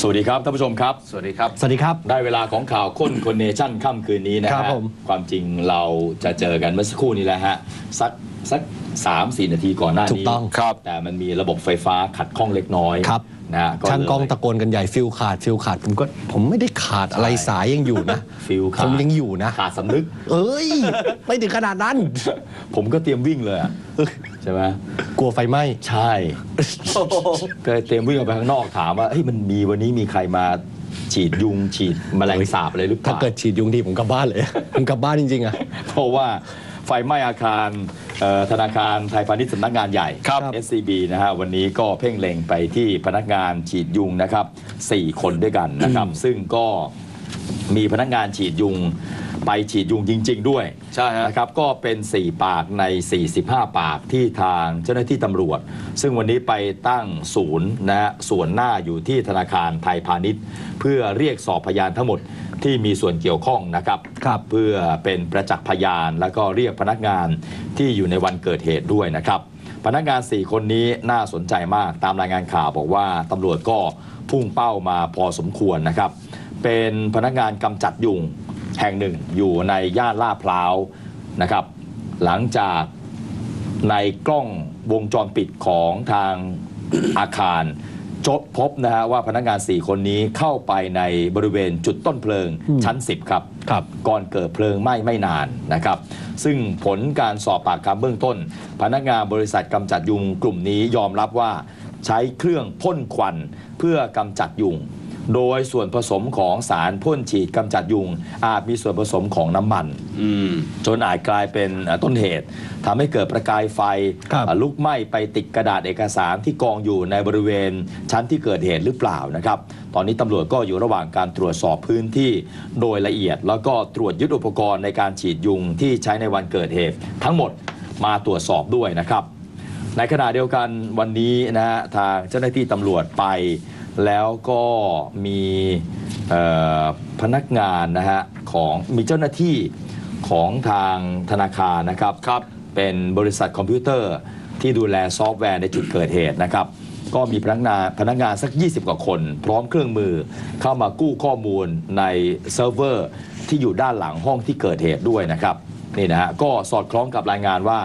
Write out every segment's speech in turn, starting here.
สวัสดีครับท่านผู้ชมครับ สวัสดีครับ สวัสดีครับ ได้เวลาของข่าวค้นคนเนชั่นค่ำคืนนี้นะครัฮะบผม ความจริงเราจะเจอกันเมื่อสักครู่นี้แหละฮะสัก สักสามสี่นาทีก่อนหน้านี้ถูกต้องครับ แต่มันมีระบบไฟฟ้าขัดข้องเล็กน้อยครับ นะฮะช่างกล้องเลยตะโกนกันใหญ่ฟิลขาดฟิลขาดผมก็ผมไม่ได้ขาดอะไรใช่สายยังอยู่นะฟิลขาดผมยังอยู่นะ ขาดสำนึก เอ้ย ไม่ถึงขนาดนั้น ผมก็เตรียมวิ่งเลยอะใช่ไหมกลัวไฟไหม้ใช่ก็เตรียมวิ่งออกไปข้างนอกถามว่าเฮ้ยมันมีวันนี้มีใครมาฉีดยุงฉีดแมลงสาบอะไรหรือเปถ้าล่าเกิดฉีดยุงทีผมกลับบ้านเลย ผมกลับบ้านจริงๆอะเพราะว่าไฟไหม้อาคารเอ่อ ธนาคารไทยพาณิชย์สำนักงานใหญ่ครับ SCB นะฮะวันนี้ก็เพ่งเล็งไปที่พนักงานฉีดยุงนะครับ 4 คนด้วยกันนะครับ ซึ่งก็มีพนักงานฉีดยุง ไปฉีดยุงจริง ๆ ด้วยใช่ฮะ นะครับก็เป็น 4 ปากใน 45 ปากที่ทางเจ้าหน้าที่ตำรวจ ซึ่งวันนี้ไปตั้งศูนย์นะฮะส่วนหน้าอยู่ที่ธนาคารไทยพาณิชย์ เพื่อเรียกสอบพยานทั้งหมดที่มีส่วนเกี่ยวข้องนะครับครับ เพื่อเป็นประจักษ์พยานแล้วก็เรียกพนักงานที่อยู่ในวันเกิดเหตุด้วยนะครับ พนักงาน 4 คนนี้น่าสนใจมากตามรายงานข่าวบอกว่าตำรวจก็พุ่งเป้ามาพอสมควรนะครับ เป็นพนักงานกำจัดยุง แห่งหนึ่งอยู่ในย่านลาดพร้าวนะครับ หลังจากในกล้องวงจรปิดของทางอาคารจบพบนะฮะว่าพนักงาน 4 คนนี้เข้าไปในบริเวณจุดต้นเพลิงชั้น 10 ครับครับก่อนเกิดเพลิงไหม้ไม่นานนะครับ ซึ่งผลการสอบปากคำเบื้องต้น พนักงานบริษัทกำจัดยุงกลุ่มนี้ยอมรับว่าใช้เครื่องพ่นควันเพื่อกำจัดยุง โดยส่วนผสมของสารพ่นฉีดกำจัดยุง อาจมีส่วนผสมของน้ำมัน อืม จนอาจกลายเป็นเอ่อต้นเหตุทำให้เกิดประกายไฟครับเอ่อลุกไหม้ไปติดกระดาษเอกสารที่กองอยู่ในบริเวณชั้นที่เกิดเหตุหรือเปล่านะครับ ตอนนี้ตำรวจก็อยู่ระหว่างการตรวจสอบพื้นที่โดยละเอียด แล้วก็ตรวจยึดอุปกรณ์ในการฉีดยุงที่ใช้ในวันเกิดเหตุ ทั้งหมดมาตรวจสอบด้วยนะครับ ในขณะเดียวกันวันนี้นะฮะทางเจ้าหน้าที่ตำรวจไป แล้วก็มีเอ่อพนักงานนะฮะของมีเจ้าหน้าที่ของทางธนาคารนะครับครับเป็นบริษัทคอมพิวเตอร์ที่ดูแลซอฟต์แวร์ในจุดเกิดเหตุนะครับ ก็มีพนักงานพนักงานสัก 20 กว่าคน พร้อมเครื่องมือเข้ามากู้ข้อมูลในเซิร์ฟเวอร์ที่อยู่ด้านหลังห้องที่เกิดเหตุด้วยนะครับนี่นะฮะก็สอดคล้องกับรายงานว่า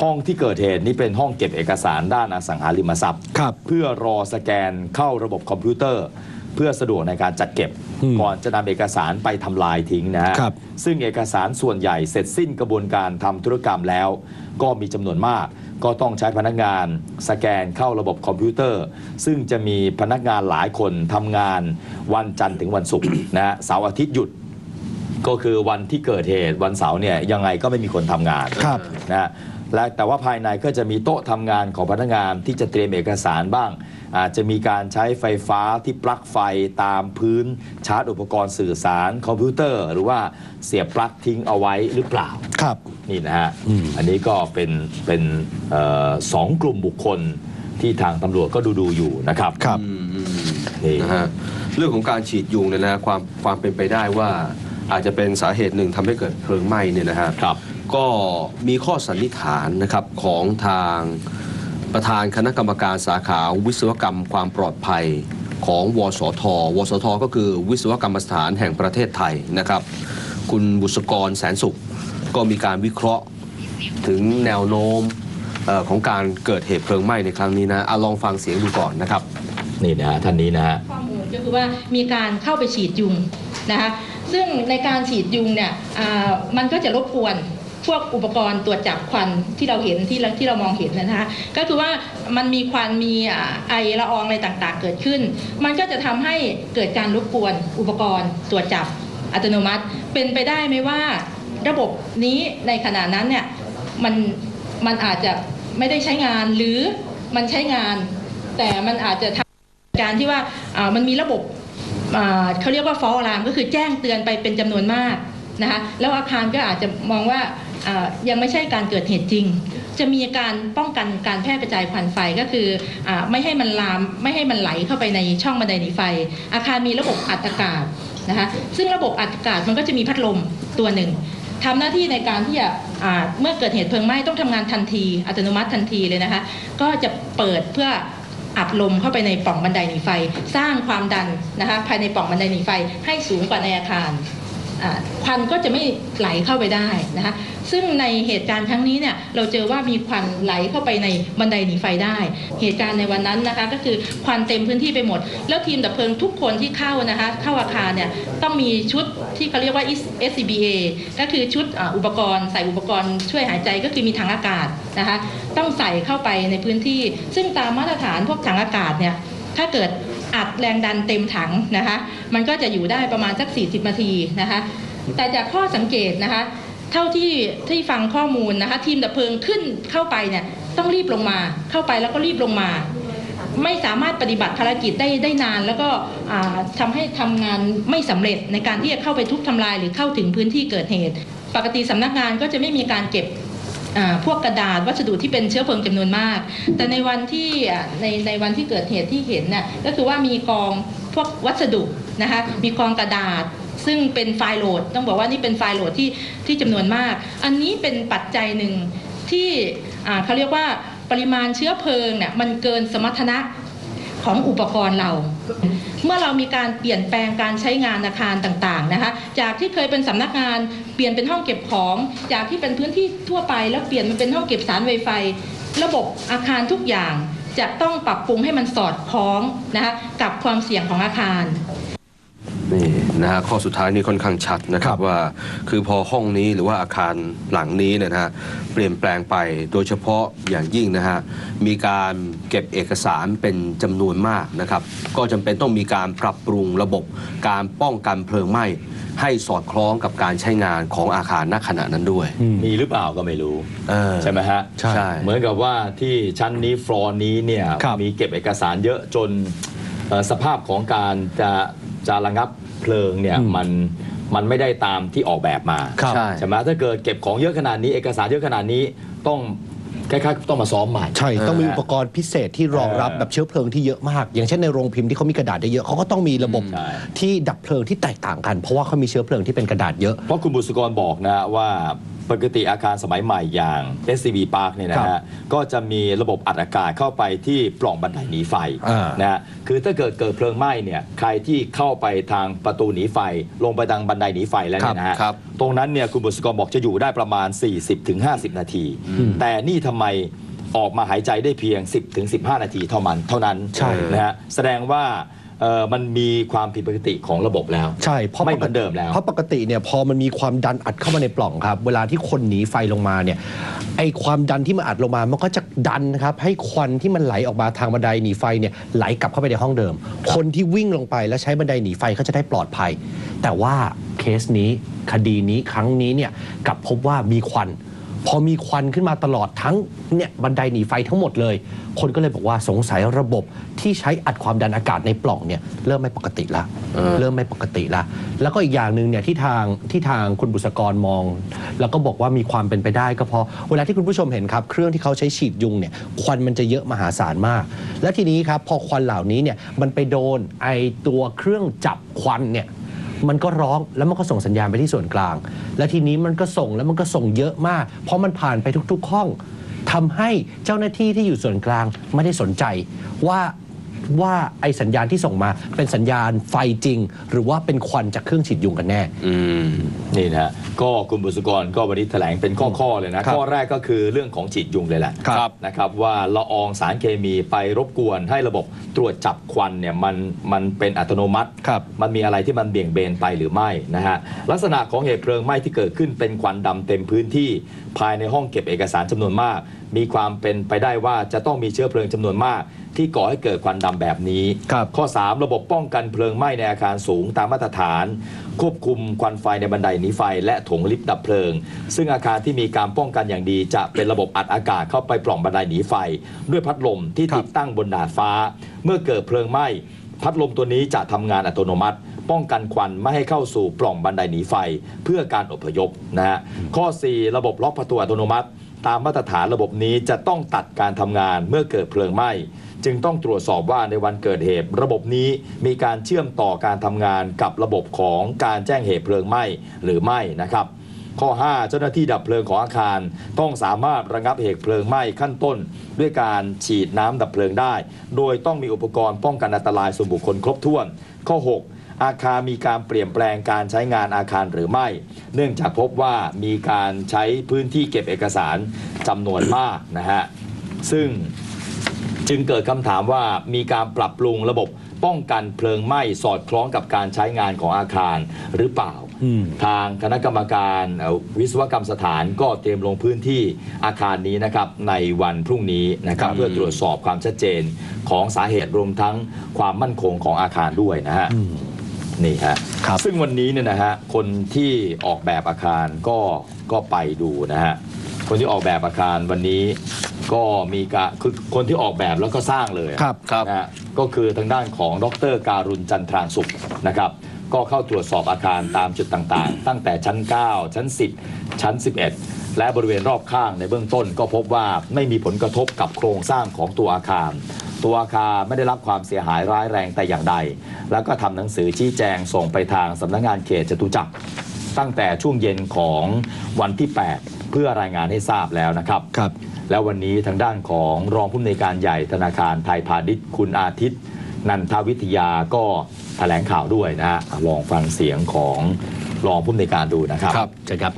ห้องที่เกิดเหตุนี้เป็นห้องเก็บเอกสารด้านอสังหาริมทรัพย์ ครับ เพื่อรอสแกนเข้าระบบคอมพิวเตอร์ เพื่อสะดวกในการจัดเก็บ อืมก่อนจะนำเอกสารไปทำลายทิ้งนะฮะครับ ซึ่งเอกสารส่วนใหญ่เสร็จสิ้นกระบวนการทำธุรกรรมแล้ว ก็มีจำนวนมาก ก็ต้องใช้พนักงาน สแกนเข้าระบบคอมพิวเตอร์ ซึ่งจะมีพนักงานหลายคนทำงานวันจันทร์ถึงวันศุกร์ นะฮะเสาร์อาทิตย์หยุด ก็คือวันที่เกิดเหตุวันเสาร์เนี่ยยังไงก็ไม่มีคนทำงาน ครับ นะฮะ และแต่ว่าภายในก็จะมีโต๊ะทำงานของพนักงานที่จะเตรียมเอกสารบ้าง อาจจะมีการใช้ไฟฟ้าที่ปลั๊กไฟตามพื้นชาร์จอุปกรณ์สื่อสารคอมพิวเตอร์ หรือว่าเสียบปลั๊กทิ้งเอาไว้หรือเปล่า ครับ นี่นะฮะอืมอันนี้ก็เป็นเป็นเออสองกลุ่มบุคคลที่ทางตำรวจก็ดูดูๆอยู่นะครับครับ อืมอืมนี่ นะฮะเรื่องของการฉีดยุงเนี่ยนะความความเป็นไปได้ว่าอาจจะเป็นสาเหตุหนึ่งทำให้เกิดเพลิงไหม้เนี่ยนะฮะครับ ก็มีข้อสันนิษฐานนะครับของทางประธานคณะกรรมการสาขาวิศวกรรมความปลอดภัยของวสท วสท ก็คือวิศวกรรมสถานแห่งประเทศไทยนะครับ คุณบุษกรแสนสุข ก็มีการวิเคราะห์ถึงแนวโน้มเอ่อของการเกิดเหตุเพลิงไหม้ในครั้งนี้นะอะลองฟังเสียงดูก่อนนะครับ นี่นะฮะท่านนี้นะฮะข้อมูลก็คือว่ามีการเข้าไปฉีดยุงนะคะซึ่งในการฉีดยุงเนี่ยอ่ามันก็จะรบกวน พวกอุปกรณ์ตรวจจับควันที่เราเห็นที่เราที่เรามองเห็นนะคะก็คือว่ามันมีควันมีไอละอองอะไรต่างๆ เกิดขึ้น มันก็จะทำให้เกิดการรบกวนอุปกรณ์ตรวจจับอัตโนมัติ เป็นไปได้ไหมว่า ระบบนี้ในขณะนั้นเนี่ยมันมันอาจจะไม่ได้ใช้งานหรือมันใช้งาน แต่มันอาจจะทำการที่ว่ามันมีระบบเขาเรียกว่าฟอลรามก็คือแจ้งเตือนไปเป็นจำนวนมากนะคะแล้วอาคารก็อาจจะมองว่า ยังไม่ใช่การเกิดเหตุจริง จะมีการป้องกันการแพร่กระจายควันไฟก็คืออไม่ให้มันลามไม่ให้มันไหลเข้าไปในช่องบันไดหนีไฟ อาคารมีระบบอัดอากาศนะคะซึ่งระบบอัดอากาศมันก็จะมีพัดลมตัวหนึ่งทำหน้าที่ในการที่จะเมื่อเกิดเหตุเพลิงไหม้ต้องทำงานทันที อัตโนมัติทันทีเลยนะคะก็จะเปิดเพื่ออัดลมเข้าไปในปล่องบันไดหนีไฟ สร้างความดันนะคะภายในปล่องบันไดหนีไฟให้สูงกว่าในอาคาร ควันก็จะไม่ไหลเข้าไปได้นะคะซึ่งในเหตุการณ์ครั้งนี้เนี่ยเราเจอว่ามีควันไหลเข้าไปในบันไดหนีไฟได้ เหตุการณ์ในวันนั้นนะคะก็คือควันเต็มพื้นที่ไปหมด แล้วทีมดับเพลิงทุกคนที่เข้านะคะเข้าอาคารเนี่ยต้องมีชุดที่เขาเรียกว่า SCBA ก็คือชุดอุปกรณ์ใส่อุปกรณ์ช่วยหายใจก็คือมีถังอากาศนะคะต้องใส่เข้าไปในพื้นที่ ซึ่งตามมาตรฐานพวกถังอากาศเนี่ยถ้าเกิด อัดแรงดันเต็มถังนะคะ มันก็จะอยู่ได้ประมาณสัก 40 นาทีนะคะ แต่จากข้อสังเกตนะคะ เท่าที่ที่ฟังข้อมูลนะคะ ทีมดับเพลิงขึ้นเข้าไปเนี่ยต้องรีบลงมาเข้าไปแล้วก็รีบลงมา ไม่สามารถปฏิบัติภารกิจได้ได้นาน แล้วก็อ่าทำให้ทำงานไม่สำเร็จในการที่จะเข้าไปทุบทำลายหรือเข้าถึงพื้นที่เกิดเหตุ ปกติสำนักงานก็จะไม่มีการเก็บ พวกกระดาษวัสดุที่เป็นเชื้อเพลิงจำนวนมาก แต่ในวันที่ในในวันที่เกิดเหตุที่เห็นน่ะก็คือว่ามีกองพวกวัสดุนะคะมีกองกระดาษซึ่งเป็นไฟล์โหลด ต้องบอกว่านี่เป็นไฟล์โหลดที่ที่จำนวนมาก อันนี้เป็นปัจจัยหนึ่งที่เขาเรียกว่าปริมาณเชื้อเพลิงเนี่ยมันเกินสมรรถนะของอุปกรณ์เรา เมื่อเรามีการเปลี่ยนแปลงการใช้งานอาคารต่างๆนะคะ จากที่เคยเป็นสำนักงานเปลี่ยนเป็นห้องเก็บของ จากที่เป็นพื้นที่ทั่วไป แล้วเปลี่ยนมาเป็นห้องเก็บสารไวไฟ ระบบอาคารทุกอย่างจะต้องปรับปรุงให้มันสอดคล้องนะคะกับความเสี่ยงของอาคาร นี่นะฮะข้อสุดท้ายนี่ค่อนข้างชัดนะคครัรับบว่า คือพอห้องนี้หรือว่าอาคารหลังนี้เนี่ยนะฮะเปลี่ยนแปลงไปโดยเฉพาะอย่างยิ่งนะฮะมีการเก็บเอกสารเป็นจำนวนมากนะครับ ก็จำเป็นต้องมีการปรับปรุงระบบการป้องกันเพลิงไหม้ให้สอดคล้องกับการใช้งานของอาคารณขณะนั้นด้วย มีหรือเปล่าก็ไม่รู้เออใช่ไหมฮะใช่ใช่เหมือนกับว่าที่ชั้นนี้ฟลอร์นี้เนี่ยครับมีเก็บเอกสารเยอะจนเอ่อสภาพของการจะ จะระงับเพลิงเนี่ยมันมันไม่ได้ตามที่ออกแบบมาครับใช่ ใช่ไหมถ้าเกิดเก็บของเยอะขนาดนี้ เอกสารเยอะขนาดนี้ต้องคล้ายๆต้องมาซ้อมใหม่ ใช่ ต้องมีเอออุปกรณ์พิเศษที่รองรับเออแบบเชื้อเพลิงที่เยอะมาก อย่างเช่นในโรงพิมพ์ที่เขามีกระดาษเยอะๆเขาก็ต้องมีระบบใช่ ที่ดับเพลิงที่แตกต่างกัน เพราะว่าเขามีเชื้อเพลิงที่เป็นกระดาษเยอะ เพราะคุณบุษกรบอกนะว่า ปกติอาคารสมัยใหม่อย่าง SCB Park เนี่ยนะครัฮะบก็จะมีระบบอัดอากาศเข้าไปที่ปล่องบันไดหนีไฟอ่าน นะฮะคือถ้าเกิดเกิดเพลิงไหม้เนี่ยใครที่เข้าไปทางประตูหนีไฟ ลงไปทางบันไดหนีไฟแล้วเนี่ยนะฮะครับ ตรงนั้นเนี่ยคุณบุษกรบอกจะอยู่ได้ประมาณ 40-50 นาที แต่นี่ทำไมออกมาหายใจได้เพียง 10-15 นาทีเท่ามันเท่านั้น ใช่ นะฮะแสดงว่า เอ่อมันมีความผิดปกติของระบบแล้ว ใช่เพราะไม่ปเหกมือนติเดิมแล้ว เพราะปกติเนี่ยพอมันมีความดันอัดเข้ามาในปล่องครับ เวลาที่คนหนีไฟลงมาเนี่ยไอความดันที่มันอัดลงมามันก็จะดันนะครับให้ควันที่มันไหลออกมาทางบันไดหนีไฟเนี่ยไหลกลับเข้าไปในห้องเดิม คนที่วิ่งลงไปแล้วใช้บันไดหนีไฟเขาจะได้ปลอดภัย แต่ว่าเคสนี้คดีนี้ครั้งนี้เนี่ยกลับพบว่ามีควัน พอมีควันขึ้นมาตลอดทั้งเนี่ยบันไดหนีไฟทั้งหมดเลย คนก็เลยบอกว่าสงสัยระบบที่ใช้อัดความดันอากาศในปล่องเนี่ยเริ่มไม่ปกติละเออ เริ่มไม่ปกติละแล้วก็อีกอย่างหนึ่งเนี่ยที่ทางที่ทางคุณบุษกรมอง แล้วก็บอกว่ามีความเป็นไปได้ก็เพราะเวลาที่คุณผู้ชมเห็นครับ เครื่องที่เขาใช้ฉีดยุงเนี่ยควันมันจะเยอะมหาศาลมาก และทีนี้ครับพอควันเหล่านี้เนี่ยมันไปโดนไอตัวเครื่องจับควันเนี่ย มันก็ร้องแล้วมันก็ส่งสัญญาณไปที่ส่วนกลาง และทีนี้มันก็ส่งแล้วมันก็ส่งเยอะมาก เพราะมันผ่านไปทุก ๆ ห้องทำให้เจ้าหน้าที่ที่อยู่ส่วนกลางไม่ได้สนใจว่า ว่าไอสัญญาณที่ส่งมาเป็นสัญญาณไฟจริง หรือว่าเป็นควันจากเครื่องฉีดยุงกันแน่อืมนี่นะฮะก็คุณบุษกรก็วันนี้แถลงเป็นข้อๆเลยนะครับข้อแรกก็คือเรื่องของฉีดยุงเลยแหละครับนะครับว่าละอองสารเคมีไปรบกวนให้ระบบตรวจจับควันเนี่ยมันมันเป็นอัตโนมัติครับมันมีอะไรที่มันเบี่ยงเบนไปหรือไม่นะฮะลักษณะของเหตุเพลิงไหม้ที่เกิดขึ้นเป็นควันดำเต็มพื้นที่ภายในห้องเก็บเอกสารจำนวนมากมีความเป็นไปได้ว่าจะต้องมีเชื้อเพลิงจำนวนมาก ที่ก่อให้เกิดควันดำแบบนี้ ครับ ข้อ 3 ระบบป้องกันเพลิงไหม้ในอาคารสูงตามมาตรฐาน ควบคุมควันไฟในบันไดหนีไฟ และถงลิฟต์ดับเพลิง ซึ่งอาคารที่มีการป้องกันอย่างดี จะเป็นระบบอัดอากาศเข้าไปปล่องบันไดหนีไฟ ด้วยพัดลมที่ครับติดตั้งบนดาดฟ้า เมื่อเกิดเพลิงไหม้ พัดลมตัวนี้จะทำงานอัตโนมัติ ป้องกันควันไม่ให้เข้าสู่ปล่องบันไดหนีไฟ เพื่อการอพยพนะฮะข้อ 4 ระบบล็อกประตูอัตโนมัติ ตามมาตรฐานระบบนี้จะต้องตัดการทำงานเมื่อเกิดเพลิงไหม้จึงต้องตรวจสอบว่าในวันเกิดเหตุ ระบบนี้มีการเชื่อมต่อการทำงานกับระบบของการแจ้งเหตุเพลิงไหม้หรือไม่นะครับข้อ 5 เจ้าหน้าที่ดับเพลิงของอาคาร ต้องสามารถระงับเหตุเพลิงไหม้ขั้นต้น ด้วยการฉีดน้ำดับเพลิงได้ โดยต้องมีอุปกรณ์ป้องกันอันตรายส่วนบุคคลครบถ้วน ข้อ 6 อาคารมีการเปลี่ยนแปลงการใช้งานอาคารหรือไม่ เนื่องจากพบว่ามีการใช้พื้นที่เก็บเอกสารจำนวนมากนะฮะซึ่งจึงเกิดคำถามว่ามีการปรับปรุงระบบป้องกันเพลิงไหม้สอดคล้องกับการใช้งานของอาคารหรือเปล่าอืมทางคณะกรรมการเอ่อวิศวกรรมสถานก็เตรียมลงพื้นที่อาคารนี้นะครับในวันพรุ่งนี้นะครับครับเพื่อตรวจสอบความชัดเจนของสาเหตุรวมทั้งความมั่นคงของอาคารด้วยนะฮะอืม นี่ฮะครับซึ่งวันนี้เนี่ยนะฮะคนที่ออกแบบอาคารก็ก็ไปดูนะฮะคนที่ออกแบบอาคารวันนี้ก็มีการคือคนที่ออกแบบแล้วก็สร้างเลยอะครับครับ นะฮะก็คือทางด้านของดรการุณจันทรางสุขนะครับ ก็เข้าตรวจสอบอาคารตามจุดต่างๆ ตั้งแต่ชั้น 9 ชั้น 10 ชั้น 11 และบริเวณรอบข้างในเบื้องต้นก็พบว่าไม่มีผลกระทบกับโครงสร้างของตัวอาคาร ตัวอาคารไม่ได้รับความเสียหายร้ายแรงแต่อย่างใด แล้วก็ทำหนังสือชี้แจงส่งไปทางสำนักงานเขตจตุจักรตั้งแต่ช่วงเย็นของวันที่ 8 เพื่อรายงานให้ทราบแล้วนะครับครับ แล้ววันนี้ทางด้านของรองผู้อำนวยการใหญ่ธนาคารไทยพาณิชย์คุณอาทิตย์ นันทวิทยาก็แถลงข่าวด้วยนะฮะลองฟังเสียงของรองผู้อำนวยการดูนะครับครับเชิญครับ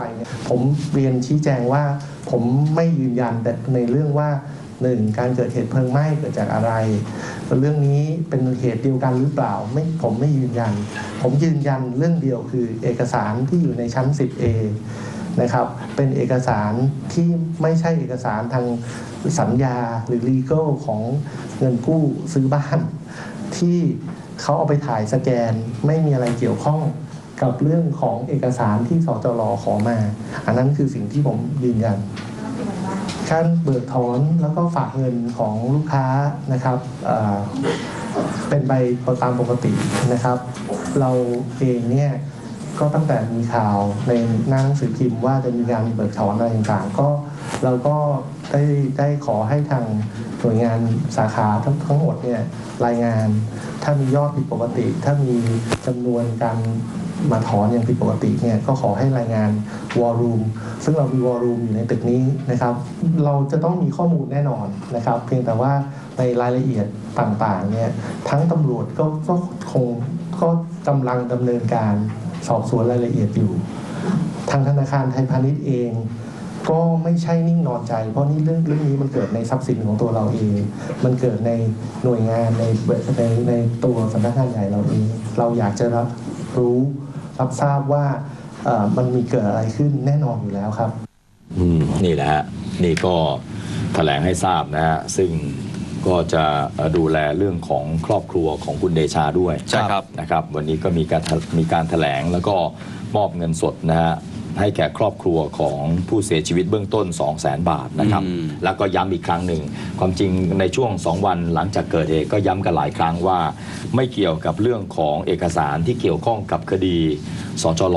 ไปเนี่ยผมเรียนชี้แจงว่า ผมไม่ยืนยันแต่ในเรื่องว่าหนึ่งการเกิดเหตุเพลิงไหม้เกิดจากอะไร เรื่องนี้เป็นเหตุเดียวกันหรือเปล่าไม่ผมไม่ยืนยัน ผมยืนยันเรื่องเดียวคือเอกสารที่อยู่ในชั้น 10A นะครับเป็นเอกสารที่ไม่ใช่เอกสารทางสัญญาหรือ legal ของเงินกู้ซื้อบ้าน ที่เขาเอาไปถ่ายสแกนไม่มีอะไรเกี่ยวข้อง กับเรื่องของเอกสารที่สจรขอมา อันนั้นคือสิ่งที่ผมยืนยันการเบิกถอนแล้วก็ฝากเงินของลูกค้านะครับเอ่อเป็นไปตามปกตินะครับ เราเองเนี่ยก็ตั้งแต่มีข่าวในหน้าหนังสือพิมพ์ว่าจะมีการเบิกถอนอะไรต่างๆ ก็เราก็ได้ได้ขอให้ทางหน่วยงานสาขาทั้งทั้งหมดเนี่ยรายงาน ถ้ามียอดผิดปกติ ถ้ามีจำนวนการ มาถอนอย่างผิดปกติเนี่ยก็ขอให้รายงานวอลลุ่มซึ่งเรามีวอลลุ่มอยู่ในตึกนี้นะครับ เราจะต้องมีข้อมูลแน่นอนนะครับ เพียงแต่ว่าในรายละเอียดต่างๆเนี่ยทั้งตำรวจก็ก็คงก็กำลังดำเนินการสอบสวนรายละเอียดอยู่ ทางธนาคารไทยพาณิชย์เองก็ไม่ใช่นิ่งนอนใจ เพราะนี่เรื่องเรื่องนี้มันเกิดในทรัพย์สินของตัวเราเอง มันเกิดในหน่วยงานในในในตัวสำนักงานใหญ่เราเอง เราอยากจะรับรู้ รับทราบว่าเอ่อมันมีเกิดอะไรขึ้นแน่นอนอยู่แล้วครับอืมนี่แหละฮะนี่ก็แถลงให้ทราบนะฮะซึ่งก็จะเอ่อดูแลเรื่องของครอบครัวของคุณเดชาด้วยใช่ครับนะครับ วันนี้ก็มีการมีการแถลงแล้วก็มอบเงินสดนะฮะ ให้แก่ครอบครัวของผู้เสียชีวิตเบื้องต้น 2 0 0 0 0 0 บาทนะครับอืมแล้วก็ย้ำอีกครั้งหนึ่ง ความจริงในช่วง 2 วันหลังจากเกิดเหตุก็ย้ำกันหลายครั้งว่า ไม่เกี่ยวกับเรื่องของเอกสารที่เกี่ยวข้องกับคดีสจล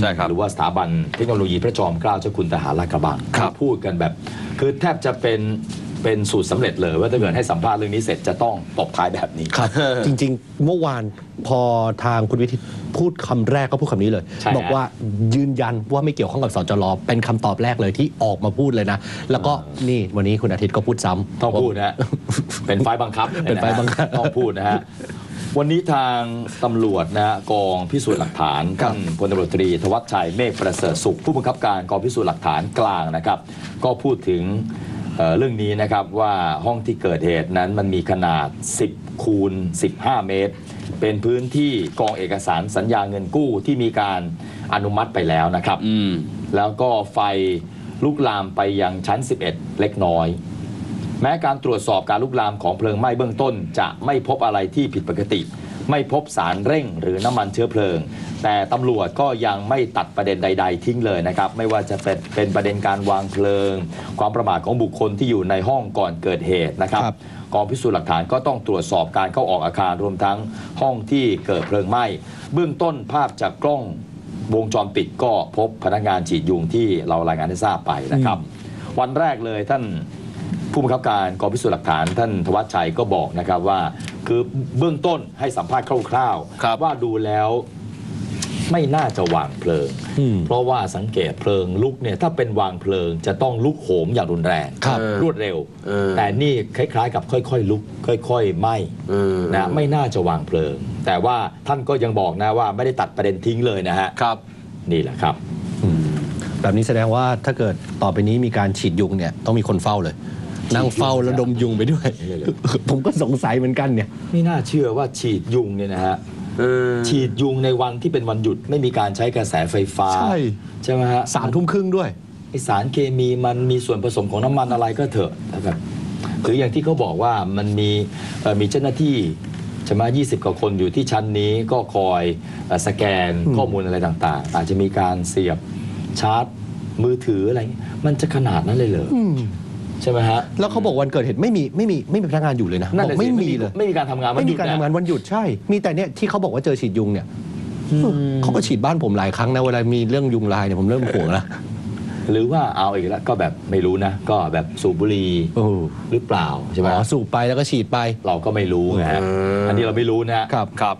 ใช่ครับหรือว่าสถาบันเทคโนโลยีพระจอมเกล้าเจ้าคุณทหารลาดกระบังครับพูดกันแบบ คือแทบจะเป็น เป็นสูตรสำเร็จเลยว่าถ้าเกิดให้สัมภาษณ์เรื่องนี้เสร็จจะต้องตบท้ายแบบนี้ ครับ จริงๆ เมื่อวานพอทางคุณวิทิตพูดคำแรกก็พูดคำนี้เลย ใช่ฮะ บอกว่ายืนยันว่าไม่เกี่ยวข้องกับสจรเป็นคำตอบแรกเลยที่ออกมาพูดเลยนะ แล้วก็นี่วันนี้คุณอาทิตย์ก็พูดซ้ำ ต้องพูดนะฮะ เป็นไฟล์บังคับเป็นไฟล์บังคับ ต้องพูดนะฮะ วันนี้ทางตำรวจนะฮะกองพิสูจน์หลักฐานครับท่านพลตำรวจตรีธวัชชัยเมฆประเสริฐสุข ผู้บังคับการกองพิสูจน์หลักฐานกลางนะครับ ก็พูดถึง เอ่อเรื่องนี้นะครับว่าห้องที่เกิดเหตุนั้นมันมีขนาด 10 คูณ 15 เมตร เป็นพื้นที่กองเอกสารสัญญาเงินกู้ที่มีการอนุมัติไปแล้วนะครับอืมแล้วก็ไฟลุกลามไปยังชั้น 11 เล็กน้อย แม้การตรวจสอบการลุกลามของเพลิงไหม้เบื้องต้น จะไม่พบอะไรที่ผิดปกติ ไม่พบสารเร่งหรือน้ำมันเชื้อเพลิง แต่ตำรวจก็ยังไม่ตัดประเด็นใด ๆ ทิ้งเลยนะครับ ไม่ว่าจะเป็นเป็นประเด็นการวางเพลิง ความประมาทของบุคคลที่อยู่ในห้องก่อนเกิดเหตุนะครับ ครับ กองพิสูจน์หลักฐานก็ต้องตรวจสอบการเข้าออกอาคารรวมทั้งห้องที่เกิดเพลิงไหม้ เบื้องต้นภาพจากกล้องวงจรปิดก็พบพนักงานฉีดยุงที่เรารายงานให้ทราบไปนะครับ วันแรกเลยท่าน ผู้บังคับการกองพิสูจน์หลักฐานท่านธวัชชัยก็บอกนะครับว่า คือเบื้องต้นให้สัมภาษณ์คร่าวครับๆ ว่าดูแล้วไม่น่าจะวางเพลิง อืมเพราะว่าสังเกตเพลิงลุกเนี่ยถ้าเป็นวางเพลิงจะต้องลุกโหมอย่างรุนแรงครับ รวดเร็ว เออ แต่นี่คล้ายๆ กับค่อยๆ ลุก ค่อยๆไหม้ เออ นะไม่น่าจะวางเพลิง แต่ว่าท่านก็ยังบอกนะว่าไม่ได้ตัดประเด็นทิ้งเลยนะฮะ ครับ นี่แหละครับ แบบนี้แสดงว่าถ้าเกิดต่อไปนี้มีการฉีดยุงเนี่ยต้องมีคนเฝ้าเลย นั่งเฝ้าแล้วดมยุงไปด้วยเลยเหรอผมก็สงสัยเหมือนกันเนี่ย ไม่น่าเชื่อว่าฉีดยุงเนี่ยนะฮะเออฉีดยุงในวันที่เป็นวันหยุดไม่มีการใช้กระแสไฟฟ้า ใช่ใช่ไหมฮะสามทุ่มครึ่งด้วยไอสารเคมีมันมีส่วนผสมของน้ำมันอะไรก็เถอะนะครับหรืออย่างที่เขาบอกว่ามันมีเอ่อมีเจ้าหน้าที่ใช่ไหมยี่สิบกว่าคนอยู่ที่ชั้นนี้ก็คอยเอ่อสแกนข้อมูลอะไรต่าง ๆ อาจจะมีการเสียบชาร์จมือถืออะไรเงี้ยมันจะขนาดนั้นเลยเหรออ ใช่ไหมฮะแล้วเขาบอกวันเกิดเหตุไม่มีไม่มีไม่มีพนักงานอยู่เลยนะนั่นบอน่ะกสิไม่มีเลยไม่มีการทำงานวันไม่หมียุดการนะทำงานวันหยุดใช่ มีแต่เนี่ยที่เขาบอกว่าเจอฉีดยุงเนี่ยเขาก็ฉีดบ้านผมหลายครั้งนะเวลามีเรื่องยุงลายเนี่ยผมเริ่มห่วงแล้วหรือว่าเอาอีกแล้วก็แบบไม่รู้นะ ก็แบบสูบบุหรี่โอ้หรือเปล่าใช่ไหมอ๋อสูบไปแล้วก็ฉีดไป เราก็ไม่รู้ไงฮะอืมอันนี้เราไม่รู้นะฮะครับ ครับ